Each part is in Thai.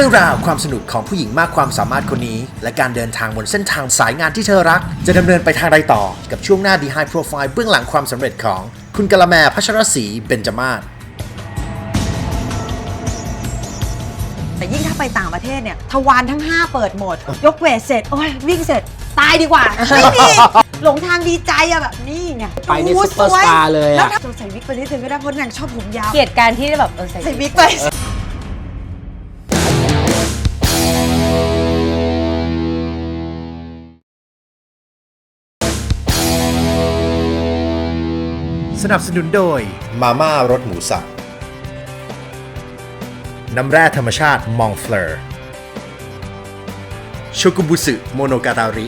เรื่องราวความสนุกของผู้หญิงมากความสามารถคนนี้ และการเดินทางบนเส้นทางสายงานที่เธอรัก จะดำเนินไปทางใดต่อ กับช่วงหน้า The High Profile เบื้องหลังความสำเร็จของคุณกะละแมพัชรศรีเบญจมาศ แต่ยิ่งถ้าไปต่างประเทศเนี่ยทวารทั้ง 5 เปิดหมด ยกเวทเสร็จ โอ้ยวิ่งเสร็จ ตายดีกว่า ไม่มีหลงทางดีใจอะแบบนี่ไงไปนี่โอ้โหซุปเปอร์สตาร์เลยอะ แล้วถ้าใส่วิกไปนิดนึงก็ได้เพราะนางชอบผมยาวเกลียดการที่แบบเออใส่ใส่วิกไป นับสนุนโดย มาม่ารสหมูสับ น้ำแร่ธรรมชาติมองเฟลอร์โชกุบุสึโมโนกาตาริ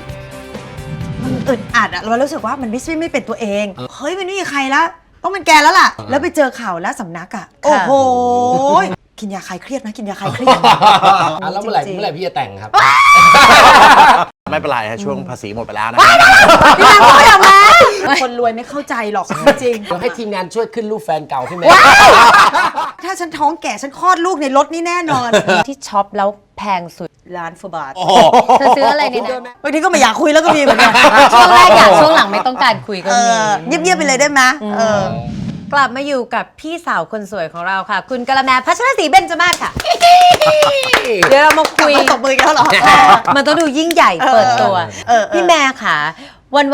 มันอึดอัดอะเรารู้สึกว่ามันไม่ใช่ไม่เป็นตัวเอง เฮ้ยมันไม่มีใครแล้วต้องเป็นแกแล้วล่ะ แล้วไปเจอข่าวแล้วสำนักอะโอ้โหกินยาคลายเครียดนะ กินยาคลายเครียด อะแล้วเมื่อไหร่จริงๆ เมื่อไหร่พี่จะแต่งครับ ไม่เป็นไรฮะช่วงภาษีหมดไปแล้วนะพี่นางบอกอย่างนั้นคนรวยไม่เข้าใจหรอกจริง เดี๋ยวให้ทีมงานช่วยขึ้นรูปแฟนเก่าพี่แม่ถ้าฉันท้องแก่ฉันคลอดลูกในรถนี่แน่นอน ที่ช็อปแล้วแพงสุดล้านฟบาทเธอซื้ออะไรเนี่ยนะบางทีก็ไม่อยากคุยแล้วก็มีเหมือนกันช่วงแรกอยากช่วงหลังไม่ต้องการคุยก็เอมี อเงียบๆไปเลยได้ไหมเออ กลับมาอยู่กับพี่สาวคนสวยของเราค่ะ คุณกะละแมพัชรศรีเบญจมาศค่ะ เดี๋ยวเรามาคุย ตบมือกันแล้วเหรอ มันต้องดูยิ่งใหญ่เปิดตัว เออเออพี่แม่ค่ะ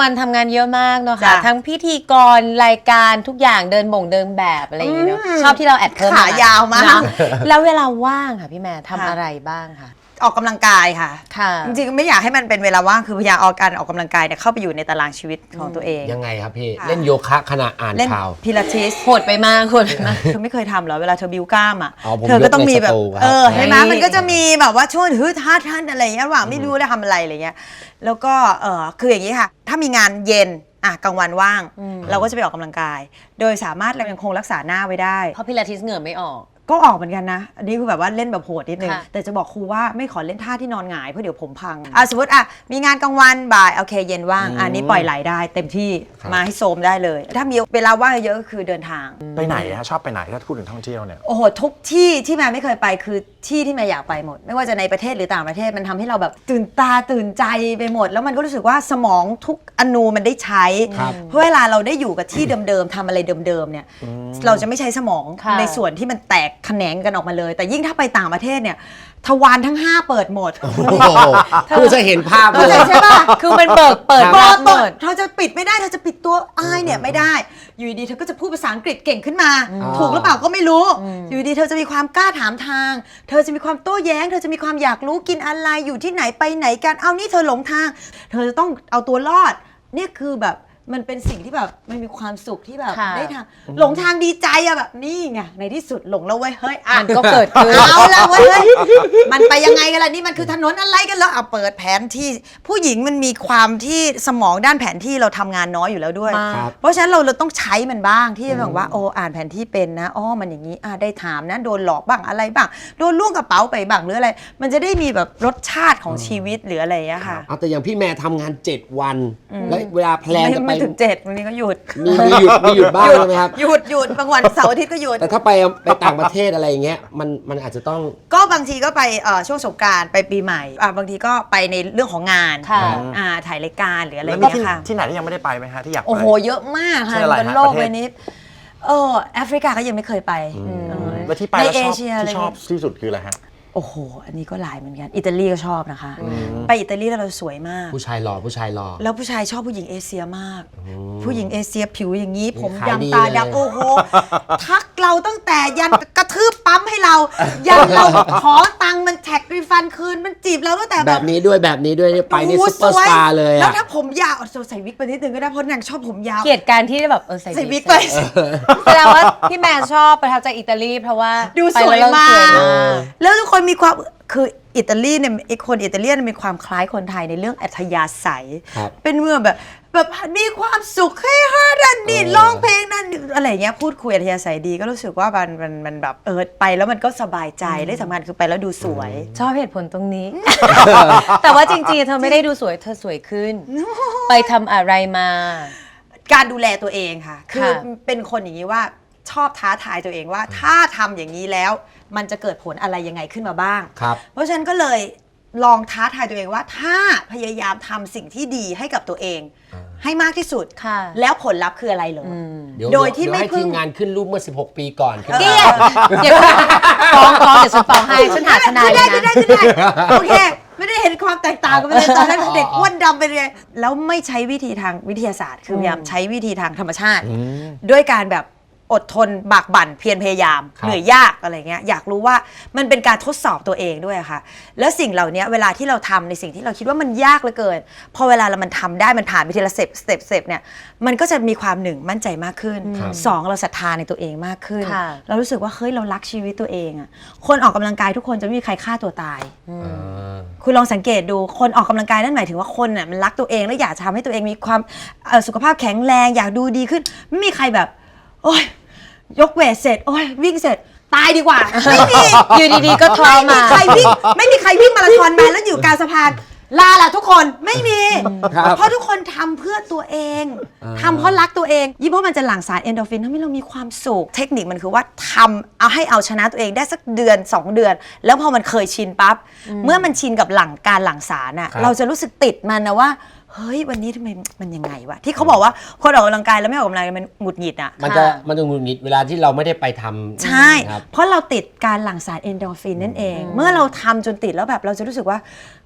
วันๆทำงานเยอะมากเนาะค่ะ จ้ะทั้งพิธีกรรายการทุกอย่างเดินบ่งเดินแบบอะไรอย่างเงี้ยเนอะอืมชอบที่เราแอดเพิ่มขายาวมาก เนอะแล้วเวลาว่างค่ะพี่แม่ทำค่ะ อะไรบ้างคะ ออกกำลังกายค่ะ ค่ะ จริงๆไม่อยากให้มันเป็นเวลาว่างคือพยายามเอาการออกกำลังกายเนี่ยเข้าไปอยู่ในตารางชีวิตของตัวเอง ยังไงครับพี่ ค่ะ เล่นโยคะขณะอ่านเล่นข่าว พิลาทิส โหดไปมากโหดไปมาก เธอไม่เคยทำเหรอเวลาเธอบิวกล้ามอะ อ๋อผมเธอก็ต้องมีแบบ ยกในสตูครับ เออใช่ไหมเฮ้ยมันก็จะมีแบบว่าช่วงฮึดฮัดฮัดอะไรอย่างเงี้ยระหว่างไม่รู้จะทำอะไรอะไรเงี้ย แล้วก็เออคืออย่างนี้ค่ะ ถ้ามีงานเย็นอะกลางวันว่าง เราก็จะไปออกกำลังกาย โดยสามารถเรายังคงรักษาหน้าไว้ได้ เพราะพิลาทิสเหงื่อไม่ออก ก็ออกเหมือนกันนะ อันนี้คือแบบว่าเล่นแบบโหดนิดนึง ค่ะ แต่จะบอกครูว่าไม่ขอเล่นท่าที่นอนหงายเพราะเดี๋ยวผมพังอะสมมติอะมีงานกลางวันบ่ายโอเคเย็นว่างอันนี้ปล่อยไหลได้ เต็มที่ครับ มาให้โซมได้เลย ถ้ามีเวลาว่างเยอะก็คือเดินทาง ไปไหนฮะชอบไปไหนถ้าพูดถึงท่องเที่ยวเนี่ย โอ้โหทุกที่ที่แม่ไม่เคยไปคือ ที่ที่แม่อยากไปหมด ไม่ว่าจะในประเทศหรือต่างประเทศมันทำให้เราแบบตื่นตาตื่นใจไปหมด แล้วมันก็รู้สึกว่าสมองทุกอนูมันได้ใช้ครับเพราะเวลาเราได้อยู่กับที่เดิมๆทำอะไรเดิมๆเนี่ยเราจะไม่ใช้สมองค่ะในส่วนที่มันแตกแขนงกันออกมาเลย แต่ยิ่งถ้าไปต่างประเทศเนี่ย ทวารทั้ง 5 เปิดหมด โอ้โหคือจะเห็นภาพเลเข้าย ใจใช่ปะคือมันเบิกเปิดเปิรัดบหมเปิดด เธอจะปิดไม่ได้เธอจะปิดตัวอายเนี่ยไม่ได้ อยู่ดีๆเธอก็จะพูดภาษาอังกฤษเก่งขึ้นมาถูกหรือเปล่าก็ไม่รู้อยู่ดีๆเธอจะมีความกล้าถามทาง เธอจะมีความโต้แย้ง เธอจะมีความอยากรู้กินอะไรอยู่ที่ไหนไปไหนกันเอานี่เธอหลงทาง เธอจะต้องเอาตัวรอดเนี่ยคือแบบ มันเป็นสิ่งที่แบบมันมีความสุขที่แบบค่ะ ได้ทางหลงทางดีใจอะแบบนี่ไงในที่สุดหลงแล้วเว้ยเฮ้ยอะ มันก็เกิดขึ้น เอาละเว้ยเฮ้ยมันไปยังไงกันล่ะนี่มันคือถนนอะไรกันแล้วเอาเปิดแผนที่ผู้หญิงมันมีความที่สมองด้านแผนที่เราทำงานน้อยอยู่แล้วด้วย มาก ครับ เพราะฉะนั้นเราเราต้องใช้มันบ้างที่แบบว่าโอ้อ่านแผนที่เป็นนะอ๋อมันอย่างนี้อ่าได้ถามนะโดนหลอกบ้างอะไรบ้างโดนล่วงกระเป๋าไปบ้างหรืออะไร มันจะได้มีแบบรสชาติของชีวิตหรืออะไรอย่างเงี้ยค่ะ เอาแต่อย่างพี่แม่ทำงาน 7 วัน แล้วเวลาแพลนไม่จะไปไม่ถึงเจ็ดวันนี้ก็หยุด มีมีหยุดมีหยุดบ้างใช่ไหมครับ หยุดหยุดบางวันเสาร์อาทิตย์ก็หยุด แต่ถ้าไปไปต่างประเทศอะไรอย่างเงี้ยมันมันอาจจะต้อง ก็บางทีก็ไปเอ่อช่วงสงกรารไปปีใหม่อ่าบางทีก็ไปในเรื่องของงานค่ะ อ่าถ่ายรายการหรืออะไรแล้วเงี้มีที่ยค่ะ ที่ไหนที่ยังไม่ได้ไปไหมฮะที่อยากไป โอ้โห เยอะมากค่ะใช่อะไรบนฮะโลกประเทศ ใบนี้เออแอฟริกาก็ยังไม่เคยไปเออแล้วที่ไปในแล้วเอชอบเชียอะไรที่ชอบเงี้ยที่สุดคืออะไรฮะ โอ้โห อันนี้ก็หลายเหมือนกัน อิตาลีก็ชอบนะคะ ไปอิตาลีแล้วเราสวยมาก ผู้ชายหล่อผู้ชายหล่อ แล้วผู้ชายชอบผู้หญิงเอเชียมาก ผู้หญิงเอเชียผิวอย่างนี้ ผมขายดีดำตาเลย ดำโอ้โห ทักเราตั้งแต่ยันกระทืบปั๊มให้เรา ยันเราขอ ตังค์มันแท็กรีฟันคืนมันจีบเราตั้งแต่แบแบบบนี้ด้วยแบบนี้ด้วยนี่ไปนี่โอ้ซุปเปอร์สสวยตาร์เลยแล้วอะถ้าผมยาวเอาใส่วิกไปนิดนึงก็ได้เพราะนางชอบผมยาวเกลียดการที่แบบเออใส่ใส่วิกใไป แสดงว่าพี่แมนชอบประทับใจอิตาลีเพราะว่าดูไปสวยแล้วมาสวยกมาก แล้วทุกคนมีความคืออิตาลีเนี่ยไอคนอิตาเลียนมีความคล้ายคนไทยในเรื่องอัธยาศัย ครับ เป็นเมืองแบบ แบบมีความสุขให้ฮาดันนี่ร้องเพลงนั่นอะไรอย่างเงี้ยพูดคุยอัธยาศัยดีก็รู้สึกว่ามันมันมันแบบเออไปแล้วมันก็สบายใจและสำคัญคือไปแล้วดูสวย ชอบเหตุผลตรงนี้ แต่ว่าจริงๆ เธอไม่ได้ดูสวยเธอสวยขึ้น ไปทำอะไรมา การดูแลตัวเองค่ะ คือค่ะเป็นคนอย่างนี้ว่าชอบท้าทายตัวเองว่า ถ้าทำอย่างนี้แล้ว มันจะเกิดผลอะไรยังไงขึ้นมาบ้างครับเพราะฉะนั้นก็เลย ลองท้าทายตัวเองว่า ถ้าพยายามทำสิ่งที่ดีให้กับตัวเองให้มากที่สุด ค่ะ แล้วผลลัพธ์คืออะไรเหรออเดี๋ยวโดยที่เวไม่ให้พึ่ทีง มงานขึ้นรูปเมื่อ 16 ปีก่อนขึ้นเกลียดเดี๋ยวฟ้องฟ้องเดี๋ยวฉันฟ้องให้ฉันหาทนายขึ้นเลได้ยขึ้นได้นะขึ้นได้โอเค ไม่ได้เห็นความแตกต่างกันไปเลยตอนนั้นเด็กอ้วนดำไปเลยแล้วไม่ใช้วิธีทางวิทยาศาสตร์ คือพยายามใช้วิธีทางธรรมชาติ ด้วยการแบบ อดทนบากบั่นเพียรพยายาม ครับ เหนื่อยยากอะไรเงี้ยอยากรู้ว่ามันเป็นการทดสอบตัวเองด้วยอะค่ะ แล้วสิ่งเหล่านี้เวลาที่เราทำในสิ่งที่เราคิดว่ามันยากเหลือเกิน พอเวลาเรามันทำได้มันผ่านไปทีละสเต็ปสเต็ปสเต็ปเนี่ยมันก็จะมีความหนึ่งมั่นใจมากขึ้นสองเราศรัทธาในตัวเองมากขึ้น ค่ะ เรารู้สึกว่าเฮ้ยเรารักชีวิตตัวเองอะคนออกกำลังกายทุกคนจะไม่มีใครฆ่าตัวตายคุณลองสังเกตดูคนออกกำลังกายนั่นหมายถึงว่าคนน่ะมันรักตัวเองแล้วอยากจะทำให้ตัวเองมีความเอ่อสุขภาพแข็งแรงอยากดูดีขึ้น ไม่มีใครแบบ โอ้ย ยกเวทเสร็จโอ้ยวิ่งเสร็จตายดีกว่า ไม่มีอยู่ดีๆก็ท้อไม่มีมา ใครวิ่งไม่มีใครวิ่งมาราธอนมาแล้วอยู่กลางสะพานลาล่ะทุกคนไม่มี ครับ เพราะทุกคนทำเพื่อตัวเองทำเพราะรักตัวเอง ยิ่งเพราะมันจะหลั่งสารเอนโดรฟินทำให้เรามีความสุขเทคนิคมันคือว่าทำเอาให้เอาชนะตัวเองได้สักเดือน 2 เดือน แล้วพอมันเคยชินปั๊บเมื่อมันชินกับหลังการหลั่งสารน่ะ ครับ เราจะรู้สึกติดมันนะว่า เฮ้ยวันนี้ทำไมมันยังไงวะที่เขาบอกว่าคนออกกำลังกายแล้วไม่ออกกำลังกายมันหงุดหงิดอะ มันจะค่ะ มันจะหงุดหงิดเวลาที่เราไม่ได้ไปทำใช่ ครับ เพราะเราติดการหลั่งสารเอนโดรฟินนั่นเอง เมื่อเราทำจนติดแล้วแบบเราจะรู้สึกว่า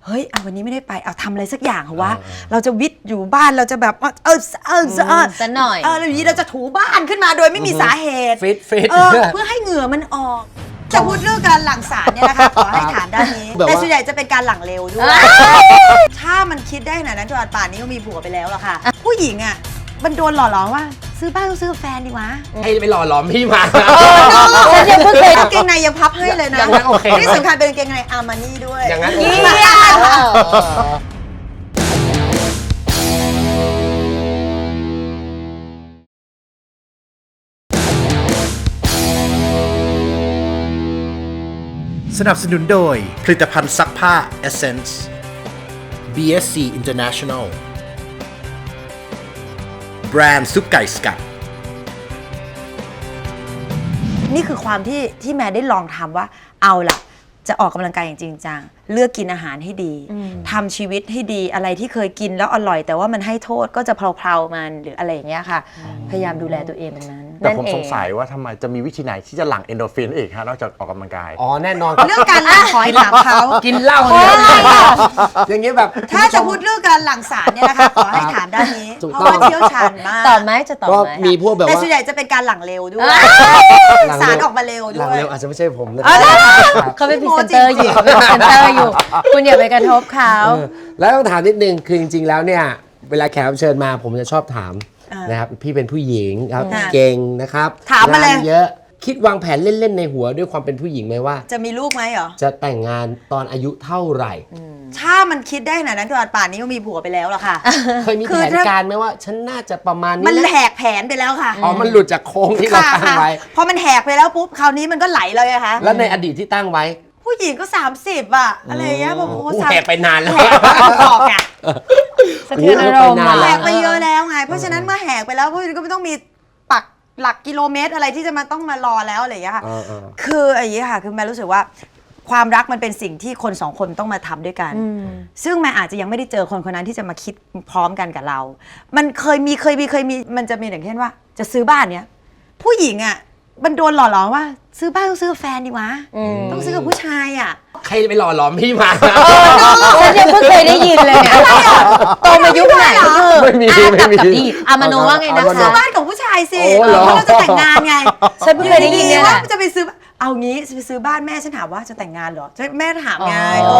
เฮ้ยเอาวันนี้ไม่ได้ไปเอาทำอะไรสักอย่างเหรอวะเราจะวิทย์อยู่บ้านเราจะแบบว่าเออเออเออสักหน่อย เออแล้วอยู่ดีเราจะถูบ้านขึ้นมาโดยไม่มีสาเหตุ ฟิตฟิต เออเพื่อให้เหงื่อมันออก จะพูดเรื่องการหลั่งสารเนี่ยนะคะ ขอให้ถามด้านนี้ แบบว่า แต่ส่วนใหญ่จะเป็นการหลั่งเร็วด้วยถ้า มันคิดได้ขนาดนั้นจนป่านนี้ก็มีผัวไปแล้วล่ะค่ะ ผู้หญิงอะมันโดนหล่อหลอมว่า ซื้อบ้านต้องซื้อกับแฟนดีวะให้ไปหล่อหลอมพี่มา ฉันยังเพิ่งเคย กางเกงในยังพับให้เลยนะอย่างนั้นโอเค ที่สำคัญเป็นกางเกงในอาร์มานี่ด้วยอย่างนั้นเยี่ยมสนับสนุนโดยผลิตภัณฑ์ซักผ้า Essence BSC International แบรนด์ซุปไก่สกัด นี่คือความที่ที่แม่ได้ลองทำว่าเอาล่ะ จะออกกำลังกายอย่างจริงจังเลือกกินอาหารให้ดีทำชีวิตให้ดีอะไรที่เคยกินแล้วอร่อย แต่ว่ามันให้โทษก็จะเพลาๆมันหรืออะไรอย่างเงี้ยค่ะ พยายามดูแลตัวเองตรงนั้น แต่ผมนั่นเองสงสัยว่าทำไมจะมีวิธีไหนที่จะหลั่งเอนโดรฟินอีกฮะนอกจากออกกำลังกาย อ๋อแน่นอนเรื่องการหลั่งขอให้ถามเขากินเหล้าเนี่ยอย่างเงี้ยแบบถ้าจะพูดเรื่องการหลั่งสารเนี่ยนะคะขอให้ถามด้านนี้ถูกเพต้ราะองว่าเชี่ยวชาญมากตอบไหมจะตอบก็ไหมมีพวกแบบแต่ว่าส่วนใหญ่จะเป็นการหลั่งเร็วด้วยหลังสารเร็วออกมาเร็วหด้ลังวยเร็วอาจจะไม่ใช่ผมนะเขาเป็นพรีเซนเตอร์อยู่เขาเป็นพรีเซนเตอร์อยู่ คุณอย่าไปกระทบเขาเออแล้วต้องถามนิดนึงคือจริงๆแล้วเนี่ย เวลาแขกรับเชิญมาผมจะชอบถามอ่านนะครับพี่เป็นผู้หญิงครับค่ะเก่งนะครับถามมาเลย งนเยอะคิดวางแผนเล่น ๆ ในหัวด้วยความเป็นผู้หญิงไหมว่า จะมีลูกไหมเหรอ จะแต่งงานตอนอายุเท่าไหร่ ถ้ามันคิดได้ขนาดนั้นจนป่านนี้ก็มีผัวไปแล้วล่ะค่ะ เคยมีคืแผอนถ้า การไหมว่า ฉันน่าจะประมาณนี้มันนะแหกแผนไปแล้วค่ะอ๋อมันหลุดจากโค้งที่เราค่ะตั้งค่ะไว้ พอมันแหกไปแล้วปุ๊บคราวนี้มันก็ไหลเลยอะค่ะ แล้วในอดีตที่ตั้งไว้ผู้หญิงก็ 30อะอะไรอย่างเงี้ยผมโอ้โอ้สามแหกไปนานแล้วแหกไปออกอะ สะเทือนอารมณ์โอ้โหไปนานแหแล้กไปเยอะแล้วไง เพราะฉะนั้นเมื่อแหกไปแล้วผู้หญิงก็ไม่ต้องมีปักหลักกิโลเมตรอะไรที่จะมาต้องมารอแล้วอะไรอย่างเงี้ยค่ะ เออเออ คืออย่างนี้ค่ะ คือแม่รู้สึกว่า ความรักมันเป็นสิ่งที่คนสองคนต้องมาทำด้วยกัน ซึ่งแม่อาจจะยังไม่ได้เจอคนคนนั้นที่จะมาคิดพร้อมกันกับเรา มันเคยมีเคยมีเคยมี มันจะมีอย่างเช่นว่า จะซื้อบ้านเนี้ยผู้หญิงอะมันโดนหล่อหลอมว่า ซื้อบ้านต้องซื้อกับแฟนดีวะ ต้องซื้อกับผู้ชายอะ ใครจะไปหล่อหลอมพี่มา ฉันยังเพิ่งเคยได้ยินเลยเนี่ยโตมายุคไหนก็คือไม่มีอะไม่กลับมีกับดีอามาโนว่าไงนะอามาโนซื้อคะ บ้านกับผู้ชายสิโอ้เหรอ เพราะเราจะแต่งงานไงฉันเพิ่งเคยได้ยินเนี่ยแหละว่าจะไปซื้อ เอางี้จะไปซื้อบ้านแม่ฉันถามว่าจะแต่งงานเหรอแม่ถามไงอ๋อ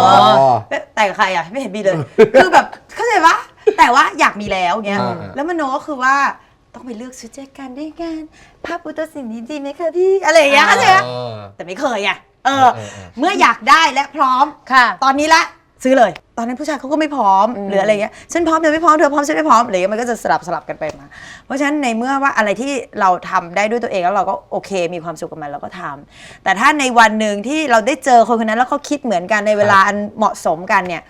เออแต่งกับใครอะไม่เห็นมีเลย คือแบบเข้าใจปะแต่ว่าอยากมีแล้วเงี้ยอ่าๆแล้วมโนก็คือว่าต้องไปเลือกชุดแจกันได้กันภาพพุทธศิลป์นี้ดีไหมคะพี่อะไรอย่างเงี้ยเข้าใจปะเออแต่ไม่เคยอะ เออ เออเออ เมื่ออยากได้และพร้อม ค่ะ ตอนนี้ละซื้อเลย ตอนนั้นผู้ชายเขาก็ไม่พร้อมหรืออะไรเงี้ยฉันพร้อมเธอไม่พร้อมเธอพร้อมฉันไม่พร้อมอะไรเงี้ยมันก็จะสลับสลับกันไปมา เพราะฉะนั้นในเมื่อว่าอะไรที่เราทำได้ด้วยตัวเองแล้วเราก็โอเค มีความสุขกับมันเราก็ทำแต่ถ้าในวันหนึ่งที่เราได้เจอคนคนนั้นแล้วเขาคิดเหมือนกันในเวลาอันเหมาะสมกันเนี่ย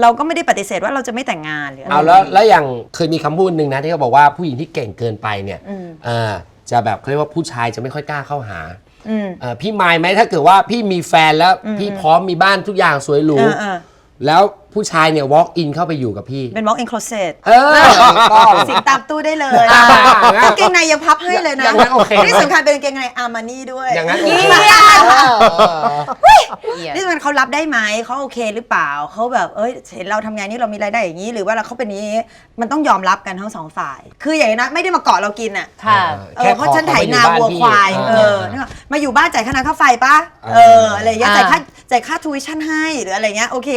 เราก็ไม่ได้ปฏิเสธว่าเราจะไม่แต่งงานหรืออะไรเอาแล้วแล้วอย่างเคยมีคำพูดหนึ่งนะที่เขาบอกว่าผู้หญิงที่เก่งเกินไปเนี่ยอืม เออจะแบบเขาเรียกว่าผู้ชายจะไม่ค่อยกล้าเข้าหา อืม เอ่อพี่มายไหมถ้าเกิดว่าพี่มีแฟนแล้วพี่พร้อมมีบ้านทุกอย่างสวยหรูเออเออแล้ว ผู้ชายเนี่ย walk in เข้าไปอยู่กับพี่ เป็น walk in closet เออถูกต้อง สิงตามตู้ได้เลยอ่ากางเกงในยังพับให้เลยนะอย่างนั้นโอเค ที่สำคัญเป็นกางเกงในอาร์มานี่ด้วยอย่างนั้นโอเคเยี่ยมเออเออนี่มันเขารับได้ไหมเขาโอเคหรือเปล่าเขาแบบเอ้ยเห็นเราทำงานนี่เรามีรายได้อย่างนี้ หรือว่าเราเขาเป็นอย่างนี้มันต้องยอมรับกันทั้งสองฝ่าย คืออย่างนั้นไม่ได้มาเกาะเรากินอะ ค่ะ เออเพราะฉันไถนาวัวควาย เออนึกออกมาอยู่บ้านจ่ายค่าน้ำค่าไฟปะเอออะไรอย่างเงี้ยอ่า จ่ายค่าจ่ายค่าทูวิชั่นให้หรืออะไรเงี้ยโอเค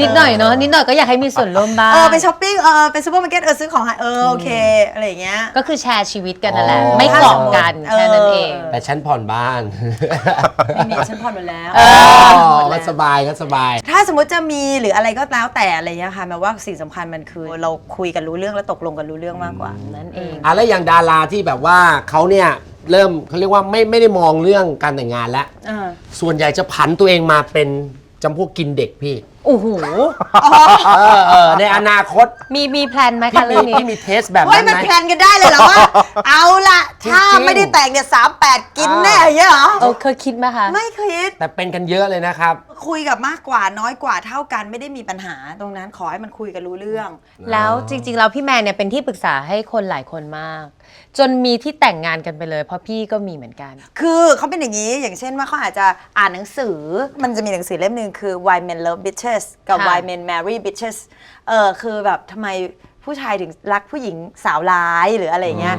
นิดหน่อยเนาะนิดหน่อยก็อยากให้มีส่วนร่วมบ้างเออไปช้อปปิ้งเออไปซูเปอร์มาร์เก็ตเออซื้อของให้เออโอเคอะไรอย่างเงี้ย ก็คือแชร์ชีวิตกันนั่นแหละ อ๋อ ไม่เกาะกันแค่นั้นเอง แต่ฉันผ่อนบ้านไม่มีฉันผ่อนหมดแล้วอ๋อหมดก็แล้วสบายก็สบาย ถ้าสมมติจะมีหรืออะไรก็แล้วแต่อะไรเงี้ยค่ะแม้ว่าสิ่งสำคัญมันคือเราคุยกันรู้เรื่องและตกลงกันรู้เรื่องมากกว่า นั่นเองอะแล้วอย่างดาราที่แบบว่าเขาเนี่ยเริ่มเขาเรียกว่าไม่ไม่ได้มองเรื่องการแต่งงานแล้วเออส่วนใหญ่จะผันตัวเองมาเป็นจำพวกกินเด็กพี่ โอ้โหเออเออในอนาคตมีมีแพลนไหมพี่คะมีเรื่องนี้พี่มีเทสแบบเฮ้ยนั้นมันไหม แพลนกันได้เลยเหรอว่าเอาละถ้าจริงๆไม่ได้แต่งเนี่ยสามแปดกินแน่อย่างเงี้ยเหรอ เออเคยคิดไหมคะ ไม่คิดแต่เป็นกันเยอะเลยนะครับ คุยกับมากกว่าน้อยกว่าเท่ากันไม่ได้มีปัญหาตรงนั้นขอให้มันคุยกันรู้เรื่อง แล้วจริงๆ แล้วพี่แมนเนี่ยเป็นที่ปรึกษาให้คนหลายคนมาก จนมีที่แต่งงานกันไปเลย เพราะพี่ก็มีเหมือนกัน คือเขาเป็นอย่างนี้อย่างเช่นว่าเขาอาจจะอ่านหนังสือมันจะมีหนังสือเล่มหนึ่งคือ Why Men Love Bitches กับ ค่ะ Why Men Marry Bitches เออคือแบบทำไมผู้ชายถึงรักผู้หญิงสาวร้ายหรืออะไรเงี้ย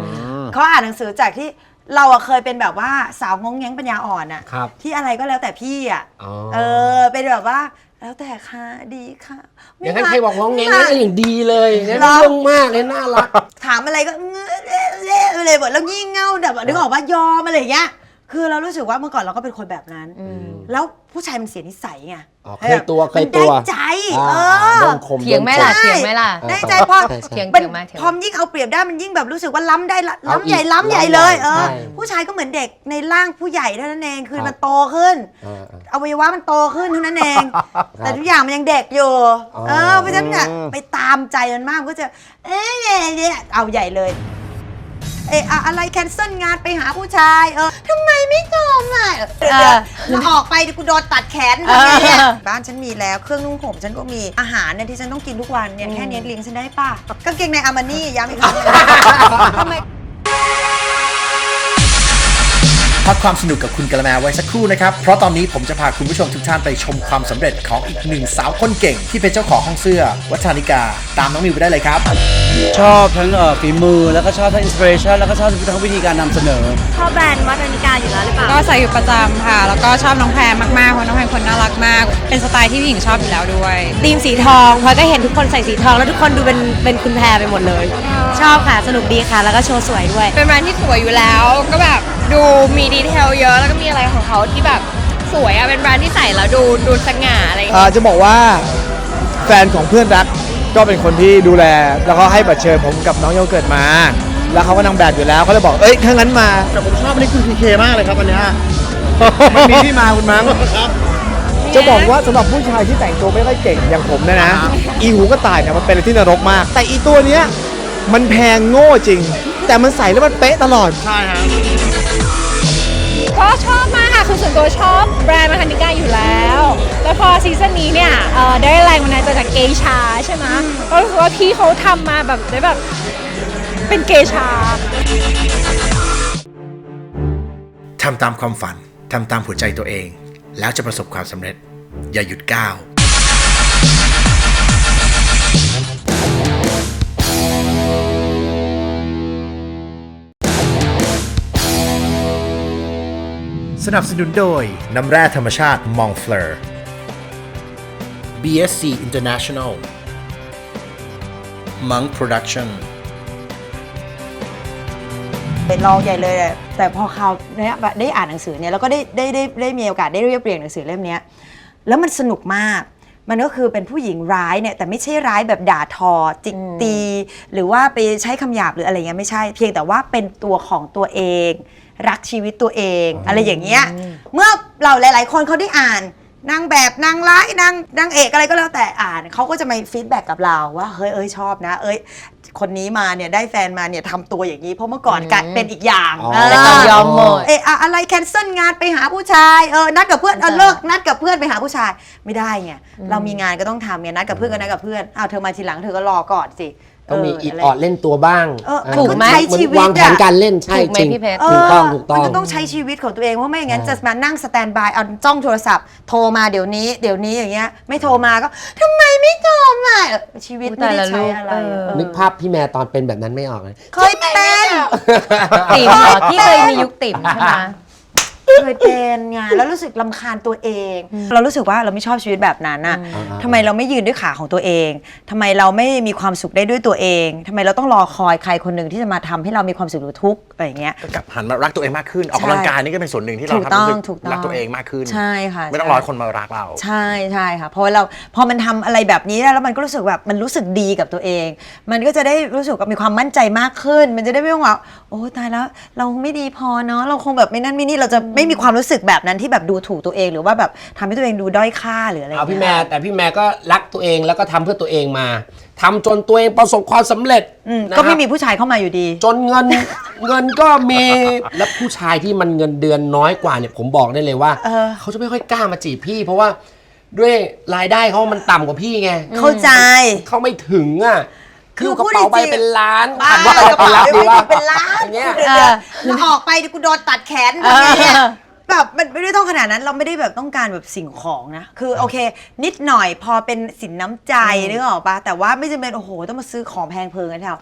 เขาอ่านหนังสือจากที่เราอะเคยเป็นแบบว่าสาวงงแงงปัญญาอ่อนอะครับที่อะไรก็แล้วแต่พี่อะอ๋อเออเป็นแบบว่าแล้วแต่ค่ะดีค่ะไม่อย่างนั้นรัใครบอกง้องแงงไม่ นั่นรัก็อย่างดีเลยอย่างนั้นเหรอ เรื่องมากเลยน่ารัก ถามอะไรก็เงอะเละเละเลยแบบแล้วงี่เง่าแบบนึกออกว่ายอมอะไรอย่างเงี้ย คือเรารู้สึกว่าเมื่อก่อนเราก็เป็นคนแบบนั้น แล้วผู้ชายมันเสียนิสัยไงอ๋อเคยตัวเคยตัวมันได้ใจเออ่าอโดนคมเถียงไหมล่ะโดนคเถียงไหมล่ะ ได้ใจพอเถียงมันเถียงไหมเถียงไหมพอยิ่งเอาเปรียบได้มันยิ่งแบบรู้สึกว่าล้ำได้ละเอาล้ำใหญ่อีกล้ำใหญ่ล้ำเลยใหญ่เออ ใช่ผู้ชายก็เหมือนเด็กในร่างผู้ใหญ่เท่านั้นเองคือครับ มันโตขึ้นอ่าอ่า อวัยวะมันโตขึ้นเท่านั้นเอง แต่ทุกอย่างมันยังเด็กอยู่ อ๋อ เออเพราะฉะนั้นเนี่ยไปตามใจมันมากมันก็จะ เอ๊ะเนี่ยเอาใหญ่เลย เอะอะอะไรแคนเซิลงานไปหาผู้ชายเออทำไมไม่ยอมอะเดี๋ยวเออเดี๋ยวออกไปเดี๋ยวกูโดนตัดแขนทำไงเนี่ยเออบ้านฉันมีแล้วเครื่องนุ่งห่มฉันก็มีอาหารเนี่ยที่ฉันต้องกินทุกวันเนี่ยแค่เนี้ยเลี้ยงฉันได้ป่ะกางเกงในอามานี่ย้ำอีกครั้งทำไม พักความสนุกกับคุณกะละแมไว้สักครู่นะครับ เพราะตอนนี้ผมจะพาคุณผู้ชมทุกท่านไปชมความสำเร็จของอีกหนึ่งสาวคนเก่ง ที่เป็นเจ้าของห้องเสื้อ วัฒนิกา ตามน้องมิวไปได้เลยครับ ชอบทั้งเอ่อฝีมือแล้วก็ชอบทั้งอินสปิเรชันแล้วก็ชอบทั้งวิธีการนำเสนอชอบแบรนด์วัฒนิกาอยู่แล้วหรือเปล่าก็ใส่อยู่ประจำค่ะ แล้วก็ชอบน้องแพรมากๆเพราะน้องแพรคนน่ารักมาก เป็นสไตล์ที่ผู้หญิงชอบอยู่แล้วด้วยธีมสีทองพลอยก็เห็นทุกคนใส่สีทองแล้วทุกคนดูเป็นเป็นคุณแพรไปหมดเลย ชอบค่ะสนุกดีค่ะ แล้วก็โชว์สวยด้วย เป็นแบรนด์ที่สวยอยู่แล้วก็แบบ ดูมีดีเทลเยอะแล้วก็มีอะไรของเขาที่แบบสวยอะเป็นแบรนด์ที่ใส่แล้วดูดูสง่าอะไรอย่างเงี้ยอ่าจะบอกว่าแฟนของเพื่อนรักก็เป็นคนที่ดูแล แล้วก็ให้บัตรเชิญผมกับน้องโยเกิร์ตมา แล้วเขาก็นางแบบอยู่แล้วเขาเลยบอกเอ้ยถ้างั้นมาแต่ผมชอบอันนี้คุณพีเคมากเลยครับอันเนี้ยมันมีที่มาคุณมั้งจะบอกว่าสำหรับผู้ชายที่แต่งตัวไม่ค่อยเก่งอย่างผมเนะนะ อีหูก็ตายเนี่ยมันเป็นอะไรที่นรกมาก แต่อีตัวเนี้ยมันแพงโง่จริง แต่มันใส่แล้วมันเป๊ะตลอด ใช่ฮะก็ชอบมากค่ะคือส่วนตัวชอบแบรนด์มาคันิกาอยู่แล้ว แล้วพอซีซั่นนี้เนี่ยเอ่อได้แรงบันดาลใจจากเกย์ชาใช่ไหมก็รู้สึกว่าพี่เขาทำมาแบบได้แบบเป็นเกย์ชา ทำตามความฝัน ทำตามหัวใจตัวเอง แล้วจะประสบความสำเร็จ อย่าหยุดก้าว สนับสนุนโดย น้ำแร่ธรรมชาติมองเฟลอร์ BSC International Monk Production ไปลองใหญ่เลยอะแต่พอเขาวเนี้ยได้อ่านหนังสือเนี่ยแล้วก็ได้ได้ได้ได้มีโอกาสได้เรียบเรียงหนังสือเล่มเนี้ยแล้วมันสนุกมาก มันก็คือเป็นผู้หญิงร้ายเนี่ยแต่ไม่ใช่ร้ายแบบด่าทอจิกตี หรือว่าไปใช้คำหยาบหรืออะไรเงี้ยไม่ใช่ เพียงแต่ว่าเป็นตัวของตัวเอง รักชีวิตตัวเอง อะไรอย่างเงี้ยเมื่อเราหลาย ๆ คนเขาได้อ่านนางแบบนางร้ายนางนางเอกอะไรก็แล้วแต่อ่านเขาก็จะมาฟีดแบ็กกับเราว่าเฮ้ยเอ้ยชอบนะ เอ้ยคนนี้มาเนี่ยได้แฟนมาเนี่ยทำตัวอย่างนี้ เพราะเมื่อก่อนกลายเป็นอีกอย่างอ๋อเออแต่ก่อนยอมหมดเอะอะอะไรแคนเซิลงานไปหาผู้ชายเออนัดกับเพื่อนเออเลิกนัดกับเพื่อนไปหาผู้ชายไม่ได้ไงเรามีงานก็ต้องทำไงนัดกับเพื่อนก็นัดกับเพื่อนอ้าวเธอมาทีหลังเธอก็รอก่อนสิ ต้องมีเอิดออดเล่นตัวบ้างเออเออถูกไหมนใช้ชีวิตวางแผนอะการเล่นใช่ถูกไหมจริงพี่เพชร ถูกต้องถูกต้อง มันก็ต้องใช้ชีวิตของตัวเองเพราะไม่อย่างนั้นใช่ จะมานั่งสแตนบายเอาจ้องโทรศัพท์โทรมาเดี๋ยวนี้เดี๋ยวนี้อย่างเงี้ยไม่โทรมาก็ทำไมไม่โทรมาเออชีวิตอุ๊ยไม่ได้แต่ละใช้ลูกอะไรเออเออ นึกภาพพี่แม่ตอนเป็นแบบนั้นไม่ออกเลย เคยเป็น ติ่มเหรอที่เคยมียุคติ่มใช่ไหม เคยเป็นไงแล้วรู้สึกลำคาญตัวเอง เรารู้สึกว่าเราไม่ชอบชีวิตแบบนั้นน่ะอืมทำไมเราไม่ยืนด้วยขาของตัวเองทำไมเราไม่มีความสุขได้ด้วยตัวเองทำไมเราต้องรอคอยใครคนหนึ่งที่จะมาทำให้เรามีความสุขหรือทุกข์อะไรอย่างเงี้ยก็กลับหันมารักตัวเองมากขึ้น ออกกำลังกายนี่ก็เป็นส่วนหนึ่งที่เราถูกทำต้องให้รู้สึถูกต้อง รักตัวเองมากขึ้น ใช่ค่ะ ไม่ต้องรอให้คนมารักเรา ใช่ใช่ค่ะเพราะว่าเราพอมันทำอะไรแบบนี้แล้วมันก็รู้สึกแบบมันรู้สึกดีกับตัวเอง มันก็จะได้รู้สึกกับมีความมั่นใจมากขึ้น มันจะได้ไม่ต้องว่าโอ้ตายแล้ว เราไม่ดีพอเนาะเราคงแบบไม่นั่นไม่นี่เราจะไม่มีความรู้สึกแบบนั้นที่แบบดูถูกตัวเองหรือว่าแบบทำให้ตัวเองดูด้อยค่าหรืออะไรเอาพี่ย่งแม่งี้ยแต่พี่แม่ก็รักตัวเองแล้วก็ทำเพื่อตัวเองมาทำจนตัวเองประสบความสำเร็จอืมนะครับก็ไม่มีผู้ชายเข้ามาอยู่ดี จนเงิน เงินก็มีและผู้ชายที่มันเงินเดือนน้อยกว่าเนี่ยผมบอกได้เลยว่าเออ เขาจะไม่ค่อยกล้ามาจีบพี่ เพราะว่าด้วยรายได้เขามันต่ำกว่าพี่ไงเข้าใจ เขาไม่ถึงอะ คืคืออกระเป๋าพูดไปจริงๆเป็นล้านบ้าถามว่าใครกระไปเป๋ารับไม่ดีว่าเป็นล้านอย่างเงี้ยเดี๋ยวๆแล้วออกไปเดี๋ยวกูโดนตัดแขนทำไงเนี่ยแบบมันไม่ได้ต้องขนาดนั้นเราไม่ได้แบบต้องการแบบสิ่งของนะ คือโอเค นิดหน่อยพอเป็นสินน้ำใจนึกออกปะแต่ว่าไม่จำเป็นโอ้โหต้องมาซื้อของแพงเพลิงกันแถว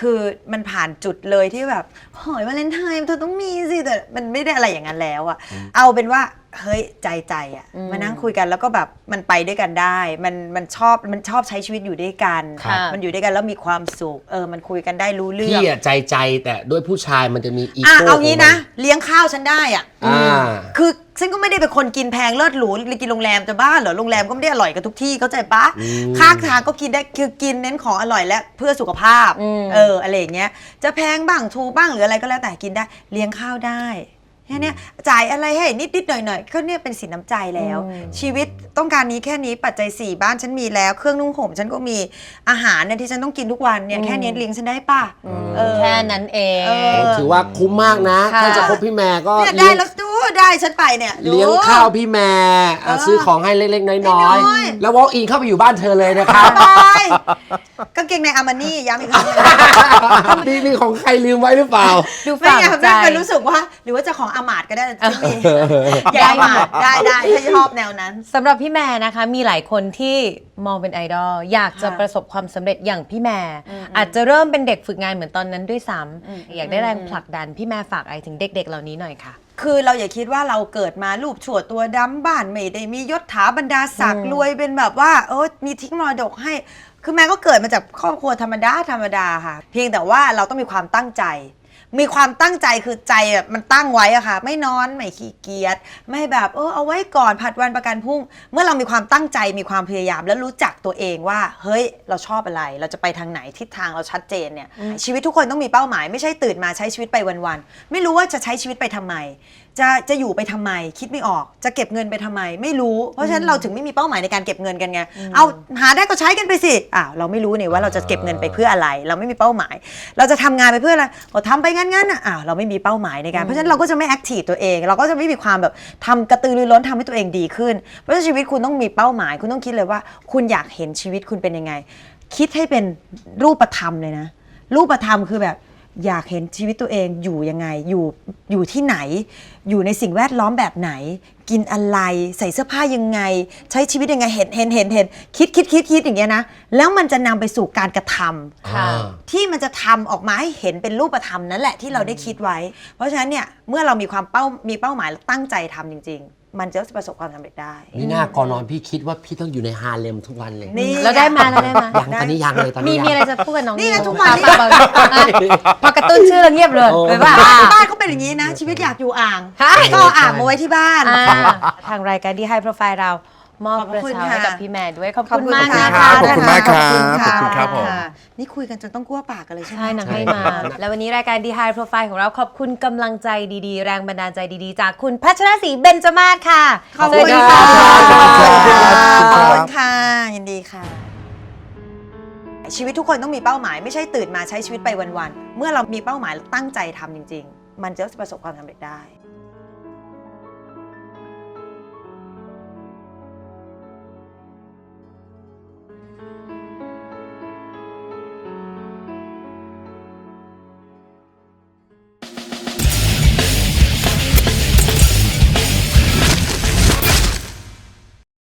คือมันผ่านจุดเลยที่แบบหอยวาเลนไทน์เธอต้องมีสิแต่มันไม่ได้อะไรอย่างนั้นแล้วอะเอาเป็นว่า เฮ้ยใจใจอะมานั่งคุยกันแล้วก็แบบมันไปด้วยกันได้ มันมันชอบมันชอบใช้ชีวิตอยู่ด้วยกันครับมันอยู่ด้วยกันแล้วมีความสุขเออมันคุยกันได้รู้เรื่พี่องอะใจใจแต่ด้วยผู้ชายมันจะมีอีอะโก้เอางี้นะขงมัเลี้ยงข้าวฉันได้อะอ่าคือฉันก็ไม่ได้เป็นคนกินแพงเลิศหรูหรือกินโรงแรมจะบ้าเหรอโรงแรมก็ไม่ได้อร่อยกันทุกที่เข้าใจปะอืมข้างทางก็กินได้คือกินเน้นของอร่อยและเพื่อสุขภาพอืมเอออะไรอย่างเงี้ยจะแพงบ้างถูกบ้างหรืออะไรก็แล้วแต่กินได้เลี้ยงข้าวได้ แค่เนี้ยจ่ายอะไรให้นิดนิดๆหน่อยหน่อยๆก็เนี่ยเป็นสินน้ำใจแล้วชีวิตต้องการนี้แค่นี้ปัจจัยสี่บ้านฉันมีแล้ว เครื่องนุ่งห่มฉันก็มีอาหารเนี่ยที่ฉันต้องกินทุกวันเนี่ยแค่นี้เลี้ยงฉันได้ป่ะ เออ แค่นั้นเอง เออถือว่าคุ้มมากนะค่ะ ถ้าจะคบพี่แม่ก็เนี่ยเลี้ได้ยงแล้วดูได้ฉันไปเนี่ยดู เลี้ยงข้าวพี่แม่อะเออซื้อของให้เล็กๆ น้อยน้อยๆแล้ววอล์กอินเข้าไปอยู่บ้านเธอเลยนะครับบายกางเกงในอามานี่ย้ำอีกครั้งหนึ่ง นี่นี่ของใครลืมไว้หรือเปล่า ดูไม่ฝังไงใจไม่เป็นรู้สึกว่า หรือว่าจะของอามาดก็ได้ฉันมียายอามาดได้ได้ถ้าชอบแนวนั้น สำหรับพี่แม่นะคะมีหลายคนที่มองเป็นไอดอลอยากจะค่ะประสบความสำเร็จอย่างพี่แม่อาจจะเริ่มเป็นเด็กฝึกงานเหมือนตอนนั้นด้วยซ้ำอยากได้แรงผลักดันพี่แม่ฝากไอถึงเด็ก ๆ เหล่านี้หน่อยค่ะ คือเราอย่าคิดว่าเราเกิดมารูปชั่วตัวดำบ้านไม่ได้มียศถาบรรดาศักดิ์รวยเป็นแบบว่าเออมีทิ้งมรดกให้ คือแม่ก็เกิดมาจากครอบครัวธรรมดาธรรมดาค่ะ เพียงแต่ว่าเราต้องมีความตั้งใจ มีความตั้งใจคือใจแบบมันตั้งไว้อะค่ะ ไม่นอน ไม่ขี้เกียจไม่แบบเออเอาไว้ก่อนผัดวันประกันพรุ่ง เมื่อเรามีความตั้งใจมีความพยายาม แล้วรู้จักตัวเองว่า เฮ้ย เราชอบอะไร เราจะไปทางไหนทิศทางเราชัดเจนเนี่ยชีวิตทุกคนต้องมีเป้าหมาย ไม่ใช่ตื่นมาใช้ชีวิตไปวันๆไม่รู้ว่าจะใช้ชีวิตไปทำไม จะจะอยู่ไปทำไม คิดไม่ออก จะเก็บเงินไปทำไม ไม่รู้ เพราะฉะนั้นเราถึงไม่มีเป้าหมายในการเก็บเงินกันไงเอาหาได้ก็ใช้กันไปสิอ้าวเราไม่รู้นี่ว่าเราจะเก็บเงินไปเพื่ออะไร เราไม่มีเป้าหมาย เราจะทำงานไปเพื่ออะไรก็ทำไปงั้นๆอะอ้าวเราไม่มีเป้าหมายในการเพราะฉะนั้นเราก็จะไม่แอคทีฟตัวเอง เราก็จะไม่มีความแบบทำกระตือรือร้นทำให้ตัวเองดีขึ้น เพราะฉะนั้นชีวิตคุณต้องมีเป้าหมาย คุณต้องคิดเลยว่า คุณอยากเห็นชีวิตคุณเป็นยังไง คิดให้เป็นรูปธรรมเลยนะ รูปธรรมคือแบบ อยากเห็นชีวิตตัวเองอยู่ยังไง อยู่อยู่ที่ไหน อยู่ในสิ่งแวดล้อมแบบไหน กินอะไรใส่เสื้อผ้ายังไง ใช้ชีวิตยังไงเห็นเห็นเห็นเห็นคิดคิดคิดคิดอย่างเงี้ยนะแล้วมันจะนำไปสู่การกระทำค่ะที่มันจะทำออกมาให้เห็นเป็นรูปธรรมนั่นแหละที่เราได้คิดไว้ เพราะฉะนั้นเนี่ยเมื่อเรามีความเป้ามีเป้าหมายและตั้งใจทำจริง ๆ มันจะประสบความสำเร็จได้ นี่หน้าก่อนนอนพี่คิดว่าพี่ต้องอยู่ในฮาเลมทุกวันเลย นี่แล้วได้มาแล้วได้มา ยังตอนนี้ยังเลยตอนมีนี้ยังมีอะไรจะพูดกับน้องนี่ไงวทุกวันนี้ปะปะปะอะพอกระตุ้นชื่อแล้วเงียบเลยโอ้ ไปว่าบ้านบ้านเขาเป็นอย่างนี้นะ ชีวิตอยากอยู่อ่างฮะ ก็เอาอ่างมาไว้ที่บ้านทางรายการดีไฮโปรไฟล์เรา มอบขอบกระคุณเช้าให้ค่ะกับพี่แม่ด้วย ขอบขอบคุณคุณมากค่ะนะคะขอบคุณมากครับขอบขอบคุณครับผมะนี่คุยกันจนต้องกลั้วปากกันเลยใช่ไหมใช่นางให้มา แล้ววันนี้รายการดีไฮโปรไฟล์ของเราขอบคุณกำลังใจดีๆ แรงบันดาลใจดีๆ จากคุณพัชรศรีเบญจมาศค่ะ ขอบสคุวัสณดีค่ะค่ะขอบคุณค่ะยินดีค่ะ ชีวิตทุกคนต้องมีเป้าหมาย ไม่ใช่ตื่นมาใช้ชีวิตไปวันๆเมื่อเรามีเป้าหมายและตั้งใจทำจริง ๆ มันจะประสบความสำเร็จได้